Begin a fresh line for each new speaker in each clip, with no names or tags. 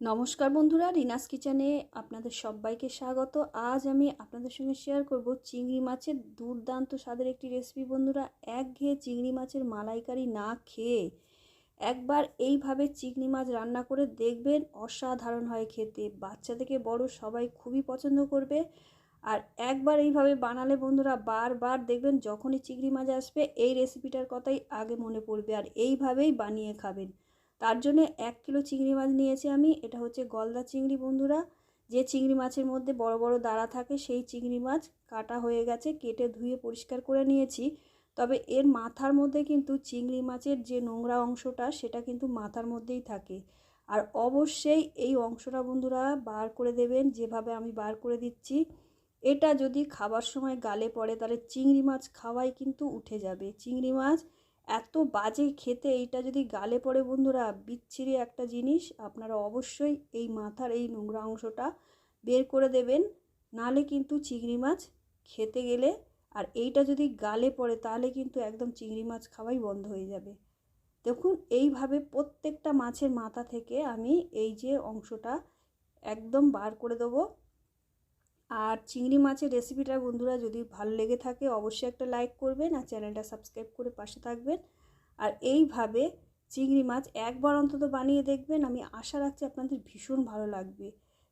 নমস্কার বন্ধুরা, রিনাস কিচেনে আপনাদের সবাইকে স্বাগত। আজ আমি আপনাদের সঙ্গে শেয়ার করব চিংড়ি মাছের দুর্দান্ত স্বাদের একটি রেসিপি বন্ধুরা। একঘেয়ে চিংড়ি মাছের মালাইকারি না খেয়ে একবার এইভাবে চিংড়ি মাছ রান্না করে দেখবেন অসাধারণ হয় খেতে। বাচ্চা থেকে বড় সবাই খুবই পছন্দ করবে। আর একবার এইভাবে বানালে বন্ধুরা, বারবার দেখবেন যখনই চিংড়ি মাছ আসবে, এই রেসিপিটার কথাই আগে মনে পড়বে। আর এইভাবেই বানিয়ে খাবেন। তার জন্য এক কিলো চিংড়ি মাছ নিয়েছি আমি। এটা হচ্ছে গলদা চিংড়ি বন্ধুরা। যে চিংড়ি মাছের মধ্যে বড় বড় দাঁড়া থাকে, সেই চিংড়ি মাছ কাটা হয়ে গেছে, কেটে ধুয়ে পরিষ্কার করে নিয়েছি। তবে এর মাথার মধ্যে কিন্তু চিংড়ি মাছের যে নোংরা অংশটা, সেটা কিন্তু মাথার মধ্যেই থাকে। আর অবশ্যই এই অংশটা বন্ধুরা বার করে দেবেন, যেভাবে আমি বার করে দিচ্ছি। এটা যদি খাবার সময় গালে পড়ে, তাহলে চিংড়ি মাছ খাওয়াই কিন্তু উঠে যাবে। চিংড়ি মাছ এত বাজে খেতে এইটা যদি গালে পড়ে বন্ধুরা, বিচ্ছিরি একটা জিনিস, আপনারা অবশ্যই এই মাথার এই নোংরা অংশটা বের করে দেবেন। নালে কিন্তু চিংড়ি মাছ খেতে গেলে, আর এইটা যদি গালে পড়ে তাহলে কিন্তু একদম চিংড়ি মাছ খাওয়াই বন্ধ হয়ে যাবে। দেখুন, এইভাবে প্রত্যেকটা মাছের মাথা থেকে আমি এই যে অংশটা একদম বার করে দেবো। আর চিংড়ি মাছের রেসিপিটা বন্ধুরা যদি ভালো লেগে থাকে, অবশ্যই একটা লাইক করবেন আর চ্যানেলটা সাবস্ক্রাইব করে পাশে থাকবেন। আর এইভাবে চিংড়ি মাছ একবার অন্তত বানিয়ে দেখবেন, আমি আশা রাখছি আপনাদের ভীষণ ভালো লাগবে।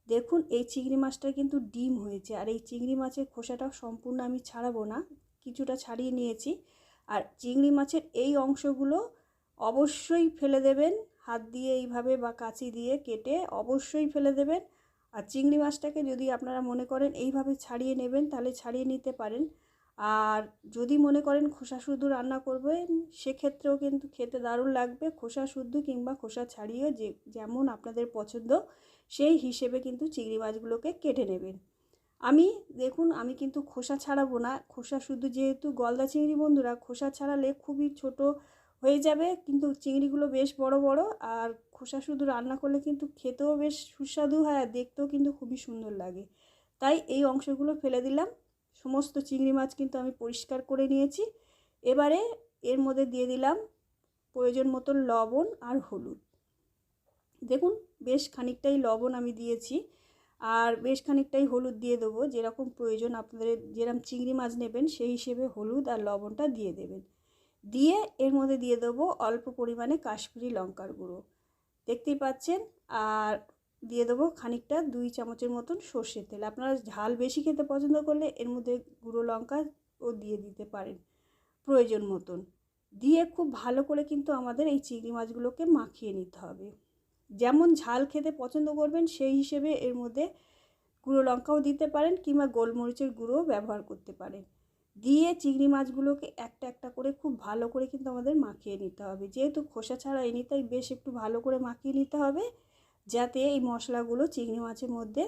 দেখুন, এই চিংড়ি মাছটা কিন্তু ডিম হয়েছে আর এই চিংড়ি মাছের খোসাটা সম্পূর্ণ আমি ছাড়াবো না, কিছুটা ছাড়িয়ে নিয়েছি। আর চিংড়ি মাছের এই অংশগুলো অবশ্যই ফেলে দেবেন, হাত দিয়ে এইভাবে বা কাঁচি দিয়ে কেটে অবশ্যই ফেলে দেবেন। আর চিংড়ি মাছটাকে যদি আপনারা মনে করেন এইভাবে ছাড়িয়ে নেবেন, তাহলে ছাড়িয়ে নিতে পারেন। আর যদি মনে করেন খোসা শুদ্ধ রান্না করবেন, সেক্ষেত্রেও কিন্তু খেতে দারুণ লাগবে। খোসা শুদ্ধ কিংবা খোসা ছাড়িয়ে যে, যেমন আপনাদের পছন্দ, সেই হিসেবে কিন্তু চিংড়ি মাছগুলোকে কেটে নেবেন। আমি, দেখুন, আমি কিন্তু খোসা ছাড়াবো না। খোসা শুদ্ধ যেহেতু গলদা চিংড়ি বন্ধুরা, খোসা ছাড়ালে খুবই ছোট হয়ে যাবে। কিন্তু চিংড়িগুলো বেশ বড় বড় আর খোসা শুধু রান্না করলে কিন্তু খেতেও বেশ সুস্বাদু হয় আর দেখতেও কিন্তু খুবই সুন্দর লাগে। তাই এই অংশগুলো ফেলে দিলাম। সমস্ত চিংড়ি মাছ কিন্তু আমি পরিষ্কার করে নিয়েছি। এবারে এর মধ্যে দিয়ে দিলাম প্রয়োজন মতো লবণ আর হলুদ। দেখুন, বেশ খানিকটাই লবণ আমি দিয়েছি আর বেশ খানিকটাই হলুদ দিয়ে দেবো। যেরকম প্রয়োজন আপনাদের যেরকম চিংড়ি মাছ নেবেন সেই হিসেবে হলুদ আর লবণটা দিয়ে দেবেন। দিয়ে এর মধ্যে দিয়ে দেবো অল্প পরিমাণে কাশ্মীরি লঙ্কার গুঁড়ো। দেখতেই পাচ্ছেন? আর দিয়ে দেবো খানিকটা দুই চামচের মতন সর্ষের তেল। আপনারা ঝাল বেশি খেতে পছন্দ করলে এর মধ্যে গুঁড়ো লঙ্কা ও দিয়ে দিতে পারেন প্রয়োজন মতন। দিয়ে খুব ভালো করে কিন্তু আমাদের এই চিংড়ি মাছগুলোকে মাখিয়ে নিতে হবে। যেমন ঝাল খেতে পছন্দ করবেন, সেই হিসেবে এর মধ্যে গুঁড়ো লঙ্কাও দিতে পারেন কিংবা গোলমরিচের গুঁড়োও ব্যবহার করতে পারেন। দিয়ে চিংড়ি মাছগুলোকে একটা একটা করে খুব ভালো করে কিন্তু আমাদের মাখিয়ে নিতে হবে। যেহেতু খোসা ছাড়া এনে তাই বেশ একটু ভালো করে মাখিয়ে নিতে হবে যাতে এই মশলাগুলো চিংড়ি মাছের মধ্যে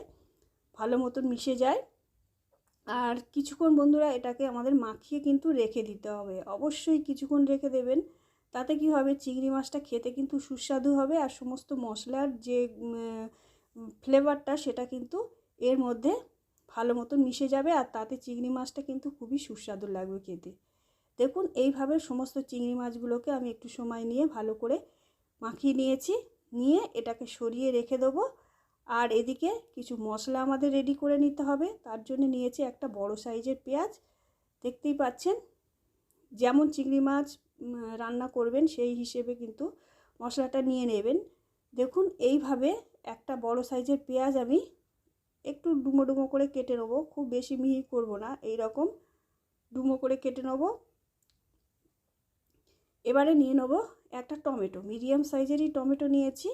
ভালো মতন মিশে যায়। আর কিছুক্ষণ বন্ধুরা এটাকে আমাদের মাখিয়ে কিন্তু রেখে দিতে হবে। অবশ্যই কিছুক্ষণ রেখে দেবেন। তাতে কি হবে? চিংড়ি মাছটা খেতে কিন্তু সুস্বাদু হবে আর সমস্ত মশলার যে ফ্লেভারটা সেটা কিন্তু এর মধ্যে ভালো মতন মিশে যাবে আর তাতে চিংড়ি মাছটা কিন্তু খুবই সুস্বাদু লাগবে খেতে। দেখুন, এইভাবে সমস্ত চিংড়ি মাছগুলোকে আমি একটু সময় নিয়ে ভালো করে মাখিয়ে নিয়েছি। নিয়ে এটাকে সরিয়ে রেখে দেবো। আর এদিকে কিছু মশলা আমাদের রেডি করে নিতে হবে। তার জন্য নিয়েছি একটা বড় সাইজের পেঁয়াজ। দেখতেই পাচ্ছেন, যেমন চিংড়ি মাছ রান্না করবেন সেই হিসেবে কিন্তু মশলাটা নিয়ে নেবেন। দেখুন, এইভাবে একটা বড় সাইজের পেঁয়াজ আমি একটু ডুমো ডুমো করে কেটে নেব, খুব বেশি মিহি করব না এই রকম ডুমো করে কেটে নেব। এবারে নিয়ে নেব একটা টমেটো, মিডিয়াম সাইজেরই টমেটো নিয়েছি,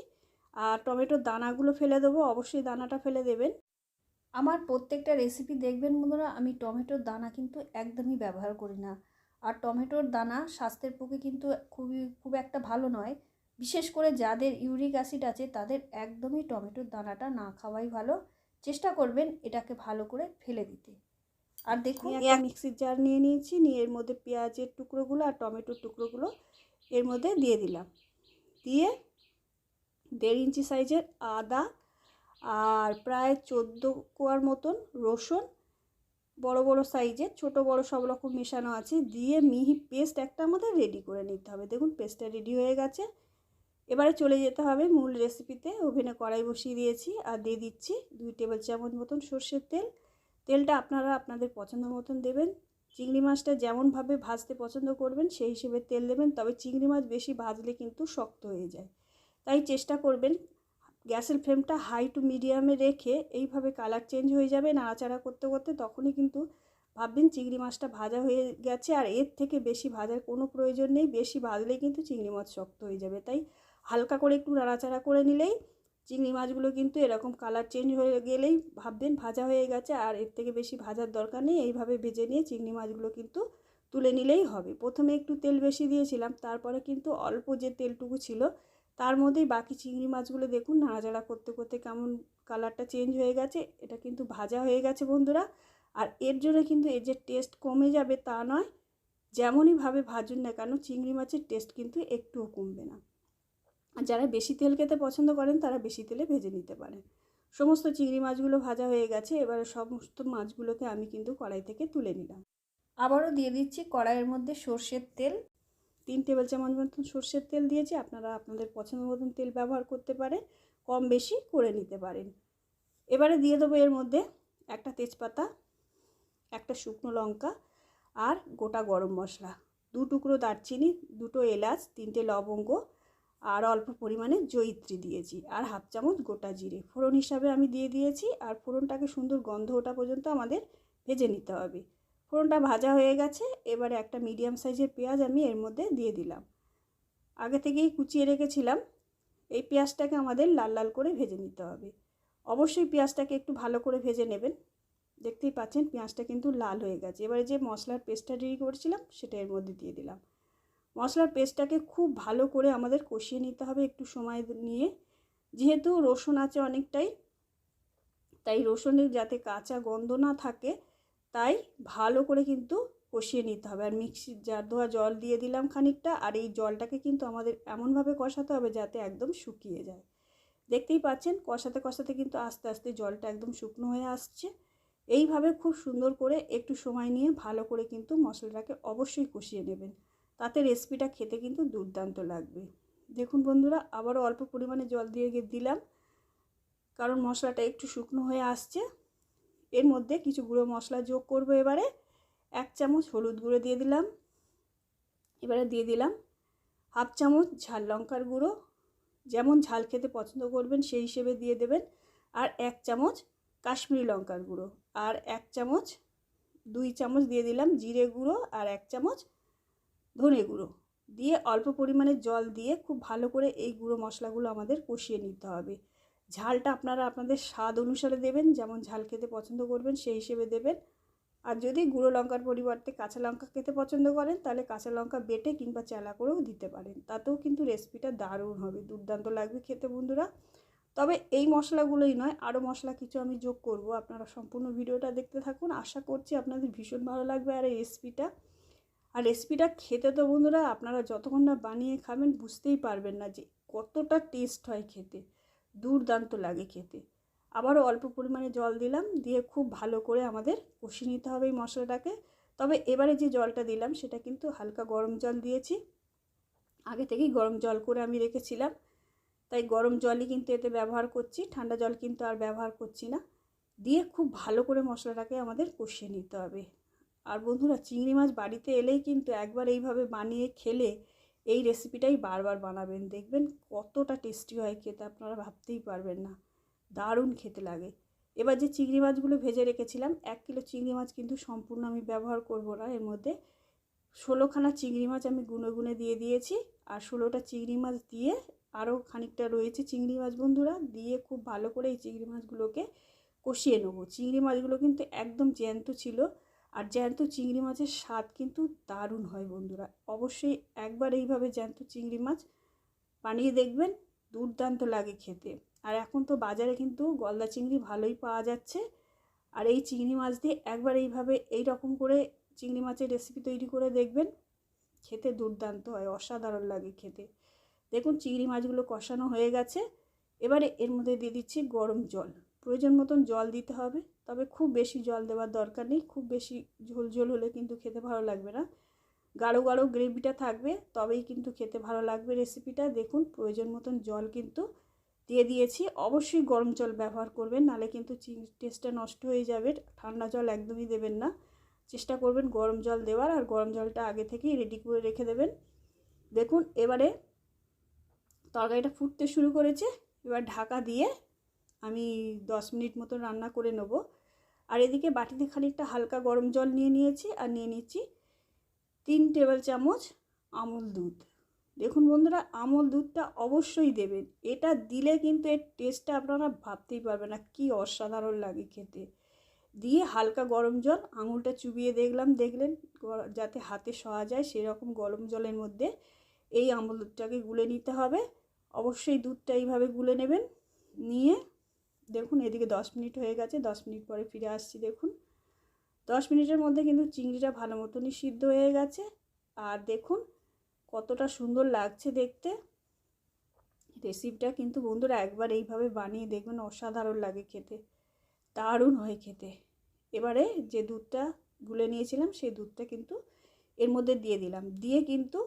আর টমেটোর দানাগুলো ফেলে দেবো, অবশ্যই দানাটা ফেলে দেবেন। আমার প্রত্যেকটা রেসিপি দেখবেন বন্ধুরা, আমি টমেটোর দানা কিন্তু একদমই ব্যবহার করি না। আর টমেটোর দানা স্বাস্থ্যের পক্ষে কিন্তু খুবই, খুব একটা ভালো নয়। বিশেষ করে যাদের ইউরিক অ্যাসিড আছে, তাদের একদমই টমেটোর দানাটা না খাওয়াই ভালো। চেষ্টা করবেন এটাকে ভালো করে ফেলে দিতে। আর দেখুন এক মিক্সির জার নিয়ে নিয়েছি নিয়ে এর মধ্যে পেঁয়াজের টুকরোগুলো আর টমেটোর টুকরোগুলো এর মধ্যে দিয়ে দিলাম। দিয়ে দেড় ইঞ্চি সাইজের আদা আর প্রায় চোদ্দ কোয়ার মতন রসুন বড় বড় সাইজের ছোট বড় সব রকম মেশানো আছে দিয়ে মিহি পেস্ট একটা আমাদের রেডি করে নিতে হবে। দেখুন পেস্টটা রেডি হয়ে গেছে। এবারে চলে যেতে হবে মূল রেসিপিতে ওভেনে কড়াই বসিয়ে দিয়েছি আর দিয়ে দিচ্ছি দুই টেবিল চামচ মতন সর্ষের তেল। তেলটা আপনারা আপনাদের পছন্দ মতন দেবেন। চিংড়ি মাছটা যেমনভাবে ভাজতে পছন্দ করবেন, সেই হিসেবে তেল দেবেন। তবে চিংড়ি মাছ বেশি ভাজলে কিন্তু শক্ত হয়ে যায়। তাই চেষ্টা করবেন গ্যাসের ফ্লেমটা হাই টু মিডিয়ামে রেখে এইভাবে কালার চেঞ্জ হয়ে যাবে। নাড়াচাড়া করতে করতে তখনই কিন্তু ভাববেন চিংড়ি মাছটা ভাজা হয়ে গেছে। আর এর থেকে বেশি ভাজার কোনো প্রয়োজন নেই। বেশি ভাজলে কিন্তু চিংড়ি মাছ শক্ত হয়ে যাবে। তাই হালকা করে একটু নাড়াচাড়া করে নিলেই চিংড়ি মাছগুলো কিন্তু এরকম কালার চেঞ্জ হয়ে গেলেই ভাববেন ভাজা হয়ে গেছে আর এর থেকে বেশি ভাজার দরকার নেই। এইভাবে ভেজে নিয়ে চিংড়ি মাছগুলো কিন্তু তুলে নিলেই হবে। প্রথমে একটু তেল বেশি দিয়েছিলাম, তারপরে কিন্তু অল্প যে তেলটুকু ছিল তার মধ্যেই বাকি চিংড়ি মাছগুলো দেখুন নাড়াচাড়া করতে করতে কেমন কালারটা চেঞ্জ হয়ে গেছে। এটা কিন্তু ভাজা হয়ে গেছে বন্ধুরা। আর এর জন্য কিন্তু এর যে টেস্ট কমে যাবে তা নয় যেমনইভাবে ভাজুন না কেন, চিংড়ি মাছের টেস্ট কিন্তু একটুও কমবে না। আর যারা বেশি তেল খেতে পছন্দ করেন, তারা বেশি তেলে ভেজে নিতে পারেন। সমস্ত চিংড়ি মাছগুলো ভাজা হয়ে গেছে, এবারে সমস্ত মাছগুলোকে আমি কিন্তু কড়াই থেকে তুলে নিলাম। আবারও দিয়ে দিচ্ছি কড়াইয়ের মধ্যে সর্ষের তেল। তিন টেবিল চামচ মতন সর্ষের তেল দিয়েছি, আপনারা আপনাদের পছন্দ মতন তেল ব্যবহার করতে পারেন, কম বেশি করে নিতে পারেন। এবারে দিয়ে দেবো এর মধ্যে একটা তেজপাতা, একটা শুকনো লঙ্কা আর গোটা গরম মশলা। দু টুকরো দারচিনি, দুটো এলাচ, তিনটে লবঙ্গ আর অল্প পরিমাণে জয়িত্রী দিয়েছি আর হাফ চামচ গোটা জিরে। ফোড়ন হিসাবে আমি দিয়ে দিয়েছি আর ফোড়নটাকে সুন্দর গন্ধ ওঠা পর্যন্ত আমাদের ভেজে নিতে হবে। ফোড়নটা ভাজা হয়ে গেছে, এবারে একটা মিডিয়াম সাইজের পেঁয়াজ আমি এর মধ্যে দিয়ে দিলাম। আগে থেকেই কুচিয়ে রেখেছিলাম, এই পেঁয়াজটাকে আমাদের লাল লাল করে ভেজে নিতে হবে। অবশ্যই পেঁয়াজটাকে একটু ভালো করে ভেজে নেবেন। দেখতেই পাচ্ছেন পেঁয়াজটা কিন্তু লাল হয়ে গেছে। এবারে যে মশলার পেস্টটা রেডি করেছিলাম, সেটা এর মধ্যে দিয়ে দিলাম। মশলার পেস্টটাকে খুব ভালো করে আমাদের কষিয়ে নিতে হবে একটু সময় নিয়ে। যেহেতু রসুন আছে অনেকটাই, তাই রসুনের যাতে কাঁচা গন্ধ না থাকে, তাই ভালো করে কিন্তু কষিয়ে নিতে হবে। আর মিক্সির জার ধোয়া জল দিয়ে দিলাম খানিকটা, আর এই জলটাকে কিন্তু আমাদের এমনভাবে কষাতে হবে যাতে একদম শুকিয়ে যায়। দেখতেই পাচ্ছেন, কষাতে কষাতে কিন্তু আস্তে আস্তে জলটা একদম শুকনো হয়ে আসছে। এইভাবে খুব সুন্দর করে একটু সময় নিয়ে ভালো করে কিন্তু মশলাটাকে অবশ্যই কষিয়ে নেবেন। তাতে রেসিপিটা খেতে কিন্তু দুর্দান্ত লাগবে। দেখুন বন্ধুরা, আবারও অল্প পরিমাণে জল দিয়ে দিলাম। কারণ মশলাটা একটু শুকনো হয়ে আসছে। এর মধ্যে কিছু গুঁড়ো মশলা যোগ করব এবারে। এক চামচ হলুদ গুঁড়ো দিয়ে দিলাম। এবারে দিয়ে দিলাম হাফ চামচ ঝাল লঙ্কার গুঁড়ো। যেমন ঝাল খেতে পছন্দ করবেন সেই হিসেবে দিয়ে দেবেন। আর এক চামচ কাশ্মীরি লঙ্কার গুঁড়ো। আর এক চামচ, দুই চামচ দিয়ে দিলাম জিরে গুঁড়ো। আর এক চামচ ধনে গুঁড়ো দিয়ে অল্প পরিমাণে জল দিয়ে খুব ভালো করে এই গুঁড়ো মশলাগুলো আমাদের কষিয়ে নিতে হবে। ঝালটা আপনারা আপনাদের স্বাদ অনুসারে দেবেন, যেমন ঝাল খেতে পছন্দ করবেন সেই হিসেবে দেবেন। আর যদি গুঁড়ো লঙ্কার পরিবর্তে কাঁচা লঙ্কা খেতে পছন্দ করেন, তাহলে কাঁচা লঙ্কা বেটে কিংবা চেলা করেও দিতে পারেন। তাতেও কিন্তু রেসিপিটা দারুণ হবে, দুর্দান্ত লাগবে খেতে বন্ধুরা। তবে এই মশলাগুলোই নয় আরও মশলা কিছু আমি যোগ করব। আপনারা সম্পূর্ণ ভিডিওটা দেখতে থাকুন। আশা করছি আপনাদের ভীষণ ভালো লাগবে আর এই রেসিপিটা আর রেসিপিটা খেতে তো বন্ধুরা আপনারা যতক্ষণ না বানিয়ে খাবেন বুঝতেই পারবেন না যে কতটা টেস্ট হয় খেতে। দুর্দান্ত লাগে খেতে। আবারও অল্প পরিমাণে জল দিলাম, দিয়ে খুব ভালো করে আমাদের কষিয়ে নিতে হবে এই মশলাটাকে। তবে এবারে যে জলটা দিলাম সেটা কিন্তু হালকা গরম জল দিয়েছি। আগে থেকেই গরম জল করে আমি রেখেছিলাম। তাই গরম জলই কিন্তু এতে ব্যবহার করছি, ঠান্ডা জল কিন্তু আর ব্যবহার করছি না। দিয়ে খুব ভালো করে মশলাটাকে আমাদের কষিয়ে নিতে হবে। আর বন্ধুরা, চিংড়ি মাছ বাড়িতে এলেই কিন্তু একবার এইভাবে বানিয়ে খেলে এই রেসিপিটাই বারবার বানাবেন। দেখবেন কতটা টেস্টি হয় খেতে, আপনারা ভাবতেই পারবেন না। দারুণ খেতে লাগে। এবার যে চিংড়ি মাছগুলো ভেজে রেখেছিলাম, এক কিলো চিংড়ি মাছ কিন্তু সম্পূর্ণ আমি ব্যবহার করব না। এর মধ্যে ষোলোখানা চিংড়ি মাছ আমি গুনে গুনে দিয়ে দিয়েছি আর ষোলোটা চিংড়ি মাছ দিয়ে আরও খানিকটা রয়েছে চিংড়ি মাছ বন্ধুরা, দিয়ে খুব ভালো করে এই চিংড়ি মাছগুলোকে কষিয়ে নেব। চিংড়ি মাছগুলো কিন্তু একদম জ্যান্ত ছিল আর জ্যান্ত চিংড়ি মাছের স্বাদ কিন্তু দারুণ হয় বন্ধুরা। অবশ্যই একবার এইভাবে জ্যান্ত চিংড়ি মাছ বানিয়ে দেখবেন, দুর্দান্ত লাগে খেতে। আর এখন তো বাজারে কিন্তু গলদা চিংড়ি ভালোই পাওয়া যাচ্ছে। আর এই চিংড়ি মাছ দিয়ে একবার এইভাবে এই রকম করে চিংড়ি মাছের রেসিপি তৈরি করে দেখবেন, খেতে দুর্দান্ত হয়, অসাধারণ লাগে খেতে। দেখুন চিংড়ি মাছগুলো কষানো হয়ে গেছে। এবারে এর মধ্যে দিয়ে দিচ্ছি গরম জল। প্রয়োজন মতন জল দিতে হবে। তবে খুব বেশি জল দেওয়ার দরকার নেই। খুব বেশি ঝোল ঝোল হলে কিন্তু খেতে ভালো লাগবে না। গাঢ় গাঢ় গ্রেভিটা থাকবে, তবেই কিন্তু খেতে ভালো লাগবে রেসিপিটা। দেখুন, প্রয়োজন মতন জল কিন্তু দিয়ে দিয়েছি। অবশ্যই গরম জল ব্যবহার করবেন, নালে কিন্তু টেস্টটা নষ্ট হয়ে যাবে। ঠান্ডা জল একদমই দেবেন না। চেষ্টা করবেন গরম জল দেওয়ার, আর গরম জলটা আগে থেকেই রেডি করে রেখে দেবেন। দেখুন, এবারে তরকারিটা ফুটতে শুরু করেছে। এবার ঢাকা দিয়ে আমি দশ মিনিট মতো রান্না করে নেব। আর এদিকে বাটিতে খানিকটা হালকা গরম জল নিয়ে নিয়েছি আর নিয়ে নিচ্ছি তিন টেবিল চামচ আমুল দুধ। দেখুন বন্ধুরা, আমল দুধটা অবশ্যই দেবেন। এটা দিলে কিন্তু এর টেস্টটা আপনারা ভাবতেই পারবেন না, কী অসাধারণ লাগে খেতে। দিয়ে হালকা গরম জল, আঙুলটা চুবিয়ে দেখলাম, দেখলেন যাতে হাতে সওয়া যায়, সেরকম গরম জলের মধ্যে এই আমল দুধটাকে গুলে নিতে হবে। অবশ্যই দুধটা এইভাবে গুলে নেবেন, নিয়ে দেখুন, এদিকে দশ মিনিট হয়ে গেছে, দশ মিনিট পরে ফিরে আসছি, দেখুন। দশ মিনিটের মধ্যে কিন্তু চিংড়িটা ভালো মতনই সিদ্ধ হয়ে গেছে। আর দেখুন, কতটা সুন্দর লাগছে দেখতে। রেসিপিটা কিন্তু বন্ধুরা একবার এইভাবে বানিয়ে দেখবেন, অসাধারণ লাগে খেতে, দারুণ হয় খেতে। এবারে যে দুধটা গুলে নিয়েছিলাম, সেই দুধটা কিন্তু এর মধ্যে দিয়ে দিলাম। দিয়ে কিন্তু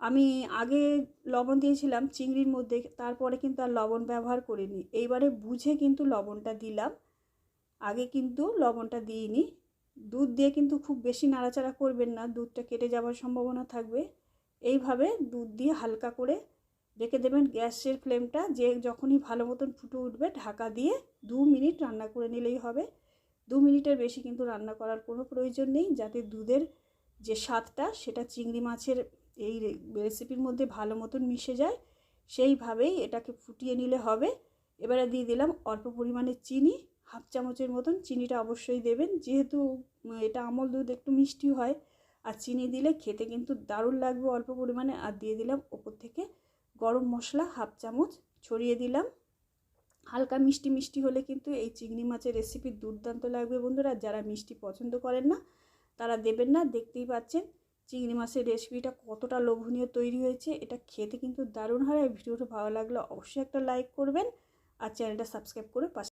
আমি আগে লবণ দিয়েছিলাম চিংড়ির মধ্যে, তারপরে কিন্তু আর লবণ ব্যবহার করিনি। এইবারে বুঝে কিন্তু লবণটা দিলাম। আগে কিন্তু লবণটা দিইনি। দুধ দিয়ে কিন্তু খুব বেশি নাড়াচাড়া করবেন না, দুধটা কেটে যাওয়ার সম্ভাবনা থাকবে। এইভাবে দুধ দিয়ে হালকা করে রেখে দেবেন গ্যাসের ফ্লেমটা, যে যখনই ভালো মতন ফুটে উঠবে ঢাকা দিয়ে দু মিনিট রান্না করে নিলেই হবে। দু মিনিটের বেশি কিন্তু রান্না করার কোনো প্রয়োজন নেই, যাতে দুধের যে স্বাদটা, সেটা চিংড়ি মাছের এই রেসিপির মধ্যে ভালো মতন মিশে যায়, সেইভাবেই এটাকে ফুটিয়ে নিলে হবে। এবারে দিয়ে দিলাম অল্প পরিমাণে চিনি, হাফ চামচের মতন চিনিটা অবশ্যই দেবেন। যেহেতু এটা আমল দুধ, একটু মিষ্টি হয়। আর চিনি দিলে খেতে কিন্তু দারুণ লাগবে অল্প পরিমাণে। আর দিয়ে দিলাম ওপর থেকে গরম মশলা, হাফ চামচ ছড়িয়ে দিলাম। হালকা মিষ্টি মিষ্টি হলে কিন্তু এই চিংড়ি মাছের রেসিপি দুর্দান্ত লাগবে বন্ধুরা। যারা মিষ্টি পছন্দ করেন না, তারা দেবেন না, দেখতেই পাচ্ছেন। চিংড়ি মাছের রেসিপিটা কতটা লোভনীয় তৈরি হয়েছে, এটা খেতে কিন্তু দারুণ হয়। আর ভিডিওটা ভালো লাগলে অবশ্যই একটা লাইক করবেন। আর চ্যানেলটা সাবস্ক্রাইব করে পাশে